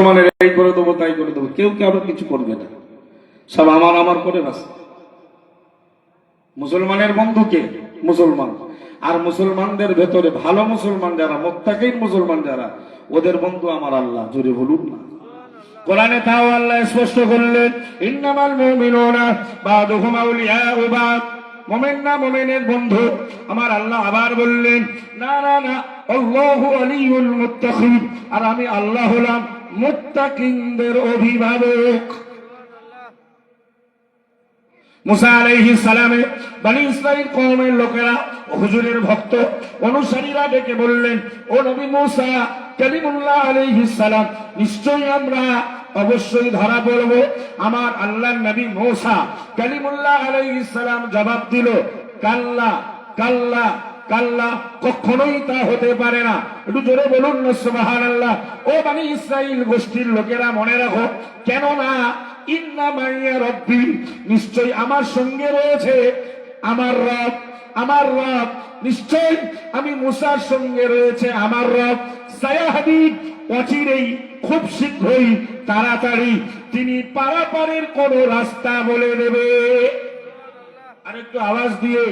মুসলমানের এই করে দেবো, তাই করে দেবো। কেউ কেউ কিছু করবে না? সব আমার আমার করে বাস মুসলমানের বন্ধু কে? মুসলমান। আর মুসলমানদের ভেতরে ভালো মুসলমান যারা, মোত্তাকিন মুসলমান যারা, ওদের বন্ধু আমার আল্লাহ, জোরে বলুন না। কোরআনে তাও আল্লাহ স্পষ্ট করলেন, ইন্নামাল মুমিন না মুমিনের বন্ধু, আমার আল্লাহ আবার বললেন, না না না, আল্লাহু আলিউল মুত্তাকিন। আর আমি আল্লাহ হলাম। মুত্তাকিনদের অভিভাবক। মুসা আলাইহিস সালামে বনি ইসরাইল কওমের লোকেরা, হুজুরের ভক্ত, অনুসারীরা ডেকে বললেন, ও নবী মুসা, কালিমুল্লাহ আলাইহিস সালাম, নিশ্চয়ই আমরা অবশ্যই ধরা পড়ব। আমার আল্লাহর নবী মুসা কালিমুল্লাহ আলাইহিস সালাম জবাব দিল, কাল্লা কাল্লা। কাল্লা কখনোই তা হতে পারে না। একটু জোরে বলুন না, সুবহানাল্লাহ। ও বানি ইসরাইল গোষ্ঠীর লোকেরা, মনে রাখো কেন না ইন্না মাইয়া রব্বি নিশ্চয় আমার সঙ্গে রয়েছে আমার রব আমার রব নিশ্চয় আমি মুসার সঙ্গে রয়েছে আমার রব। সায়াহাদি অচিরেই খুব শীঘ্রই তাড়াতাড়ি তিনি পারাপারের কোন রাস্তা বলে দেবে। আর একটু আওয়াজ দিয়ে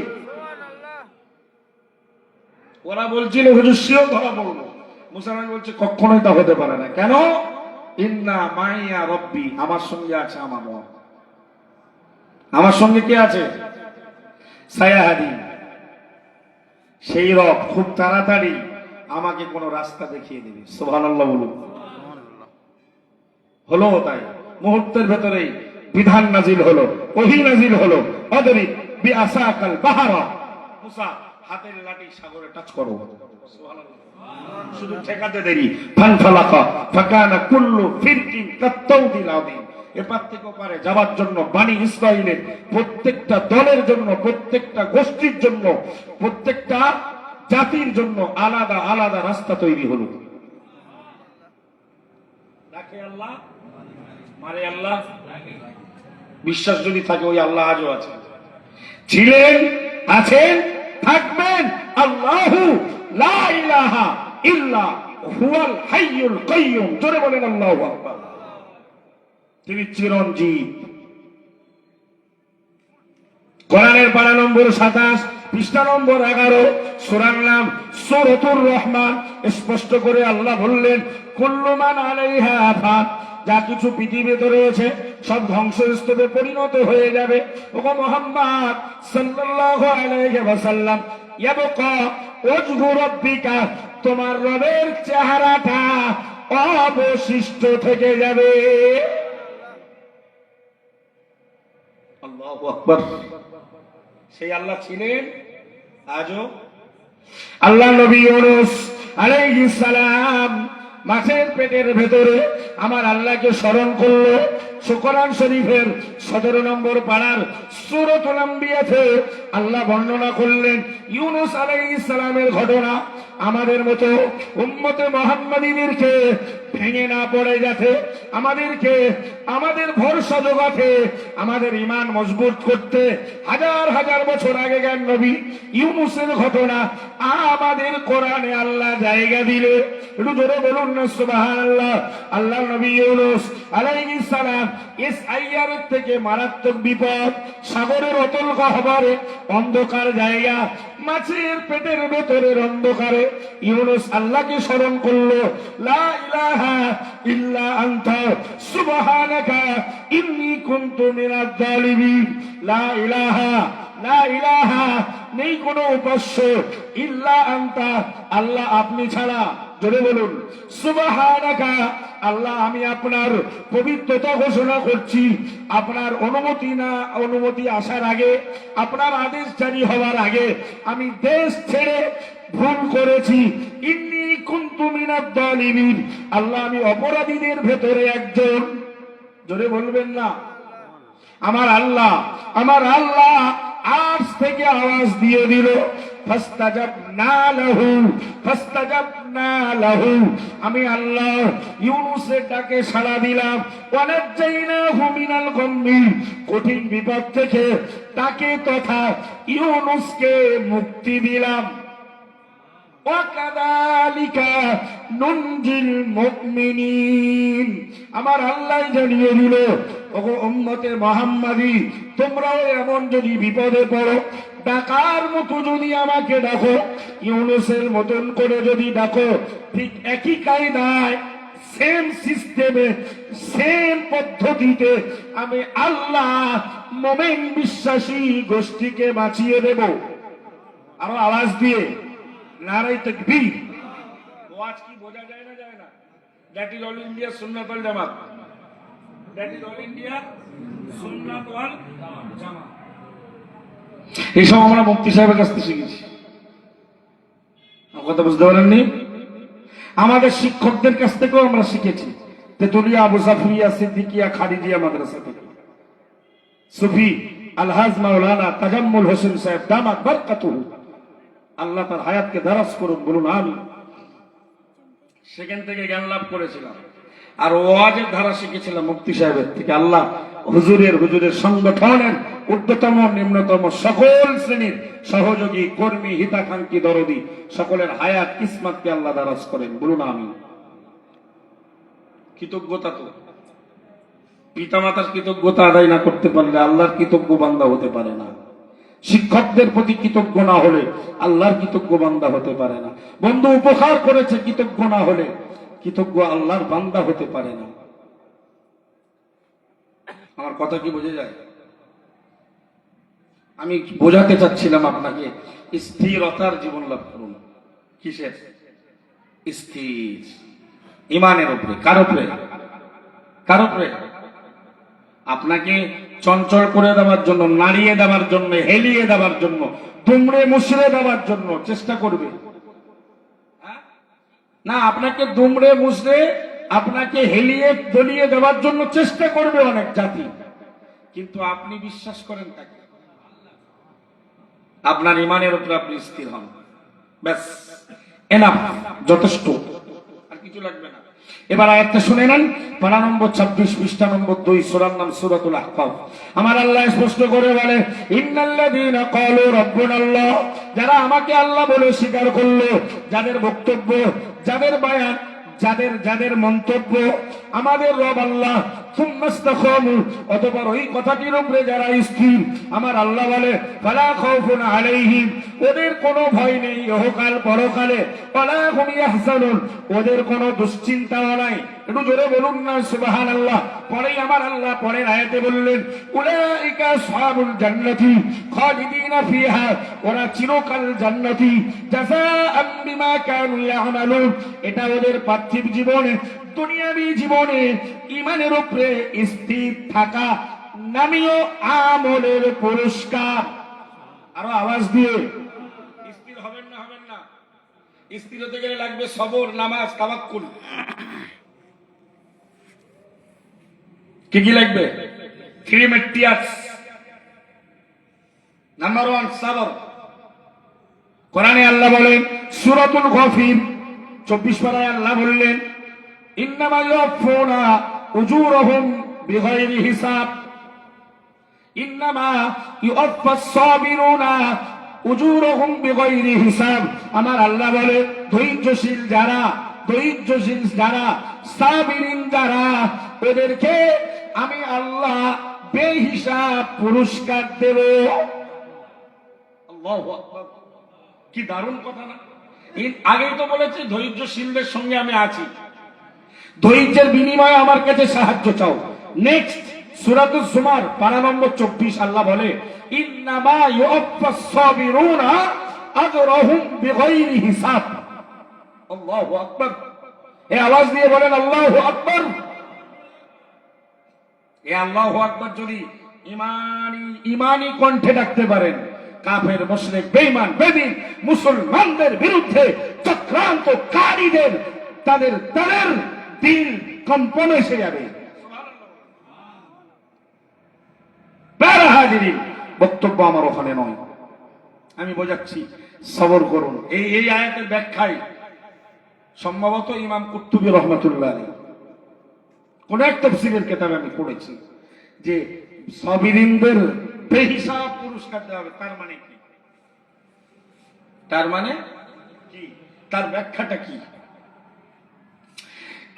ওরা বলছিল, হুজুর ধরা পড়ল। মুসলমান বলছে, কখনোই তা হতে পারে না। কেন? ইন্না মাইয়া রব্বি, আমার সঙ্গে আছে আমার রব আমার সঙ্গে কে আছে? সায়াহাদি। সেই রব খুব তাড়াতাড়ি আমাকে কোন রাস্তা দেখিয়ে দেবে। সুবহানাল্লাহ বলুন। হলো তাই। মুহূর্তের ভেতরেই বিধান নাজিল হলো, ওহি নাজিল হলো। অদরি বি আসাকাল বাহারা। মুসা হাতের লাঠি সাগরে টাচ করো শুধু ঠেকাতে দেরি। ফান ফালাকা, ফাকানা কুল্লু ফিরকিন এপার থেকে যাওয়ার জন্য প্রত্যেকটা দলের জন্য, প্রত্যেকটা গোষ্ঠীর জন্য, প্রত্যেকটা জাতির জন্য আলাদা আলাদা রাস্তা তৈরি হলো। রাখে আল্লাহ, মারে আল্লাহ। বিশ্বাস যদি থাকে ওই আল্লাহ আজও আছে ছিলেন, আছেন থাকবেন। আল্লাহু লা ইল্লা হুয়াল হাইয়ুল কাইয়ুম। জোরে বলেন আল্লাহু আকবার। তিনি চিরঞ্জীব। কোরআনের পারা নম্বর সাতাশ, পৃষ্ঠা নম্বর এগারো, সুরার নাম সরতুর রহমান। স্পষ্ট করে আল্লাহ বললেন কুল্লুমান আলাইহা যা কিছু পৃথিবীতে রয়েছে সব ধ্বংসস্তূপে পরিণত হয়ে যাবে। ওগো মোহাম্মদ সাল্লাল্লাহু আলাইহি ওয়াসাল্লাম ইয়াবকা ওয়াজহু রাব্বিকা তোমার রবের চেহারাটা অবশিষ্ট থেকে যাবে। আল্লাহু আকবার। সেই আল্লাহ ছিলেন আজও আল্লাহ নবী ইউনুস আলাইহিস সালাম। মাছের পেটের ভেতরে আমার আল্লাহকে স্মরণ করল। শুকরান শরীফের সতেরো নম্বর পাড়ার সুরতুল আম্বিয়াতে আল্লাহ বর্ণনা করলেন, ইউনুস আলাইহিস সালামের ঘটনা আমাদের মতো উম্মতে মোহাম্মদীদেরকে ভেঙে না পড়ে যাতে, আমাদেরকে, আমাদের ভরসা জোগাতে, আমাদের ইমান মজবুত করতে। হাজার হাজার বছর আগে আগেকার নবী ইউনুসের ঘটনা আমাদের কোরআনে আল্লাহ জায়গা দিলে। একটু জোরে বলুন পেটের ভেতরের অন্ধকারে ইউনুস আল্লাহকে স্মরণ করল নেই কোনো উপাস্য ইল্লা আনতা, আল্লাহ আপনি ছাড়া। জোরে বলুন, সুবহানাকা, আল্লাহ, আমি আপনার পবিত্রতা ঘোষণা করছি। আপনার অনুমতি না, অনুমতি আসার আগে, আপনার আদেশ জারি হওয়ার আগে, আমি দেশ ছেড়ে ভুল করেছি। ইন্নি কুনতু মিনাদ জালিমিন আল্লাহ, আমি অপরাধীদের ভেতরে একজন। জোরে বলবেন না? আমার আল্লাহ আমার আল্লাহ আজ থেকে আওয়াজ দিয়ে দিল। ফাস্তাজাবনা লাহু ফাস্তাজাবনা লাহু আমি আল্লাহ ইউনুসের ডাকে সাড়া দিলাম ওয়ানাজ্জাইনাহু মিনাল গাম্মি কঠিন বিপদ থেকে তাকে তথা ইউনুসকে মুক্তি দিলাম وكذلك নুনজিল মুমিনিন। আমার আল্লাহ জানিয়ে দিল, ওগো উম্মতে তোমরাও এমন যদি বিপদে পড়ো, ডাকার মতো যদি আমাকে ডাকো, ইউনুসের মতন করে যদি ডাকো, ঠিক একই কায়দায় সেম সিস্টেমে সেম পদ্ধতিতে আমি আল্লাহ মোমেন বিশ্বাসী গোষ্ঠীকে বাঁচিয়ে দেব। আরও আওয়াজ দিয়ে নারাই তকবীর। ওয়াজ কি বোঝা যায় না যায় না? That is all India Sunnat wal Jamaat that is all India Sunnat wal Jamaat এইসব আমরা মুফতি সাহেবের কাছ থেকে শিখেছি। কথা বুঝতে পারেননি? আমাদের শিক্ষকদের কাছ থেকেও আমরা শিখেছি তেতুলিয়া আবু সাফিয়া সিদ্দিকিয়া, খাদিজিয়া মাদ্রাসা থেকে। সুফি আলহাজ মাওলানা তাজাম্মুল হোসেন সাহেব দামাত বরকাতুহু। আল্লাহ তার হায়াতকে দারাজ করুন বলুন আমি সেখান থেকে জ্ঞান লাভ করেছিলাম। আর ওয়াজের ধারা শিখেছিলাম মুক্তি সাহেবের থেকে। আল্লাহ হুজুরের হুজুরের সংগঠনের ঊর্ধ্বতম, নিম্নতম সকল শ্রেণির সহযোগী, কর্মী, হিতাকাঙ্ক্ষী দরদি সকলের হায়াত, কিসমাতকে আল্লাহ দারাজ করেন। বলুন আমি কৃতজ্ঞতা তো। পিতামাতার কৃতজ্ঞতা আদায় না করতে পারলে আল্লাহর কৃতজ্ঞ বান্দা হতে পারে না। শিক্ষকদের প্রতি কৃতজ্ঞ না হলে আল্লাহর কৃতজ্ঞ বান্দা হতে পারে না। বন্ধু উপকার করেছে কৃতজ্ঞ না হলে কৃতজ্ঞ আল্লাহর বান্দা হতে পারে না। আমার কথা কি বোঝা যায়? আমি বোঝাতে চাচ্ছিলাম আপনাকে, স্থিরতার জীবন লাভ করুন। কিসের? স্থির। ইমানের উপরে। কার উপরে? কার উপরে? আপনাকে চঞ্চল করে দেওয়ার জন্য, নাড়িয়ে দেওয়ার জন্য, হেলিয়ে দেওয়ার জন্য, দুমড়ে মুসড়ে দেওয়ার জন্য চেষ্টা করবে। হ্যাঁ? না, আপনাকে দুমড়ে মুসড়ে আপনাকে হেলিয়ে দলিয়ে দেওয়ার জন্য চেষ্টা করবে অনেক জাতি। কিন্তু আপনি বিশ্বাস করেন তাকে। আপনার ইমানের উপরে আপনি স্থির হন। ব্যাস এনাফ যথেষ্ট। আর কিছু লাগবে না। এবার আয়াতটা শুনে নেন। পারা নম্বর ছাব্বিশ, পৃষ্ঠা নম্বর দুই, সুরার নাম সুরাতুল আহকাব আমার আল্লাহ স্পষ্ট করে বলে, ইন্নাল্লাযীনা রব্বুন আল্লাহ যারা আমাকে আল্লাহ বলে স্বীকার করল, যাদের বক্তব্য, যাদের বায়ান, যাদের যাদের মন্তব্য, আমাদের রব আল্লাহ অতঃপর ওই কথাটির উপরে যারা স্থির, আমার আল্লাহ বলে, ফালা খাউফুন আলাইহিম। ওদের কোনো ভয় নেই, ইহকাল পরকালে। ফালা হুম ইয়াহজানুন। ওদের কোনো দুশ্চিন্তাও নাই। একটু জোরে বলুন না, সুবহানাল্লাহ। পরেই আমার আল্লাহ পরের আয়াতে বললেন, উলাইকা আসহাবুল জান্নাতি খালিদিনা ফিহা। ওরা চিরকাল জান্নাতি। জাযাআম বিমা কানু ইয়ামালুন। এটা ওদের পার্থিব জীবনে। দুনিয়াবি জীবনে ইমানের উপরে স্থির থাকা নামীয় আমলের পুরস্কার। আরও আওয়াজ দিয়ে। স্থির হবেন না হবেন না। স্থির হতে গেলে লাগবে সবর, নামাজ, তাওয়াক্কুল। কি কি লাগবে? থ্রি মেটিয়াস নাম্বার ওয়ান সাবর কোরআনে আল্লাহ বলেন, সুরাতুল গফির। চব্বিশ পারায় আল্লাহ বললেন উজুরহুম বিগাইরি হিসাব আমার আল্লাহ বলে, ধৈর্যশীল যারা ধৈর্যশীল যারা, সাবিরিন যারা, ওদেরকে আমি আল্লাহ বেহিসাব পুরস্কার দেব। কি দারুণ কথা না? আগেই তো বলেছি, ধৈর্যশীলদের সঙ্গে আমি আছি। ধৈর্যের বিনিময়ে আমার কাছে সাহায্য চাও। নেক্সট সুরাতুল সুমার, পারা নম্বর চব্বিশ, আল্লাহ বলে যদি ইমানি কণ্ঠে ডাকতে পারেন, কাফের, মুশরিক, বেঈমান, বেদিন, মুসলমানদের বিরুদ্ধে চক্রান্ত কারীদের তাদের তাদের কম্পন এসে যাবে। বক্তব্য আমার ওখানে নয়। আমি বোঝাচ্ছি, সবর করুন। এই এই আয়াতের ব্যাখ্যায় সম্ভবত ইমাম কুর্তুবী রহমতুল্লাহ কোন এক তফসিলের কেতাবে আমি পড়েছি যে সবিরিনদের বেহিসাব পুরস্কার দেওয়া হবে। তার মানে কি? তার মানে কি? তার ব্যাখ্যাটা কি?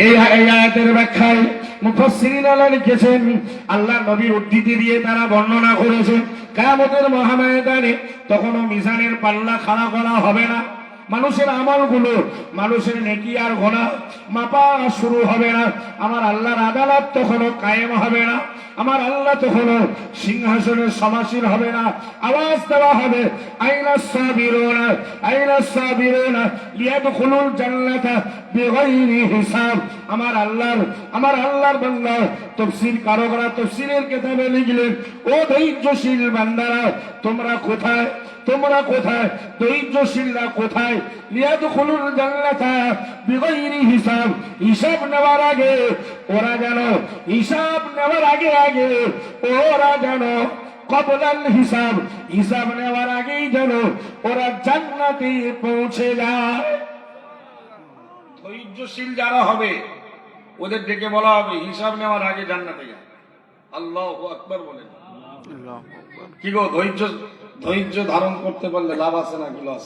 এই আয়াতের ব্যাখ্যায় মুফাসসিরিন আল্লাহ লিখেছেন, আল্লাহ নবীর উদ্ধৃতি দিয়ে তারা বর্ণনা করেছেন। কিয়ামতের মহাময়দানে তখনও মিজানের পাল্লা খাড়া করা হবে না। মানুষের আমলগুলো, মানুষের নেকি আর গোনা মাপা শুরু হবে না। আমার আল্লাহর আদালত তখনও কায়েম হবে না। আমার আল্লাহ তখনও সিংহাসনের সমাসীন হবে না। আওয়াজ দেওয়া হবে, আইনা সাবিরুনা আইনা সাবিরুনা, লিয়াদখুলুল জান্নাতা বিগাইরি হিসাব। আমার আল্লাহর আমার আল্লাহর বান্দা তফসির কারকরা তফসিরের কিতাবে লিখলেন, ও ধৈর্যশীল বান্দারা, তোমরা কোথায়? তোমরা কোথায়? ধৈর্যশীলরা কোথায়? লিয়াদখুলুল জান্নাতা বিগাইরি হিসাব। হিসাব নেওয়ার আগে ওরা যেন হিসাব নেওয়ার আগে আগে ওরা যেন কবলাল হিসাব। হিসাব নেওয়ার আগেই যেন ওরা জান্নাতে পৌঁছে যায়। ধৈর্যশীল যারা হবে ওদের ডেকে বলা হবে হিসাব নেওয়ার আগে জান্নাতে যায়। আল্লাহ আকবর বলেন। কি গো ধৈর্য ধৈর্য ধারণ করতে পারলে লাভ আছে না কি লস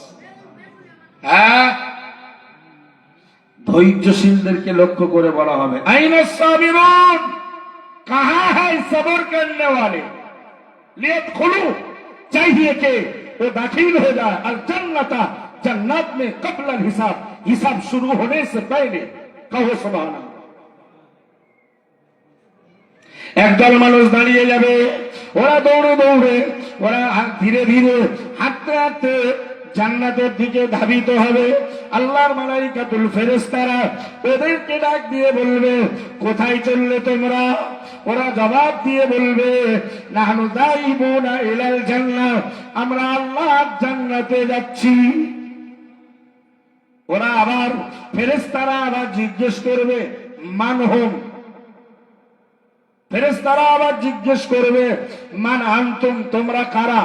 হ্যাঁ ধৈর্যশীলদেরকে লক্ষ্য করে বলা হবে আইন সাবিরুন কাহা है सबर करने वाले लियत खुलू चाहिए कि वो दाखिल हो जाए और जन्नता जन्नत में कबल हिसाब हिसाब शुरू होने से पहले कहो सुबहान একদল মানুষ দাঁড়িয়ে যাবে। ওরা দৌড়ে দৌড়ে, ওরা ধীরে ধীরে হাঁটতে হাঁটতে জান্নাতের দিকে ধাবিত হবে। আল্লাহর মালাইকাতুল ফেরেশতারা ওদেরকে ডাক দিয়ে বলবে, কোথায় চললে তোমরা? ওরা জবাব দিয়ে বলবে, নাহনু দাইবুনা ইলাল জান্নাহ, আমরা আল্লাহর জান্নাতে যাচ্ছি। ওরা আবার ফেরেশতারা আবার জিজ্ঞেস করবে মানহুম ফেরেশতারা আবার জিজ্ঞেস করবে মান আনতুম তোমরা কারা?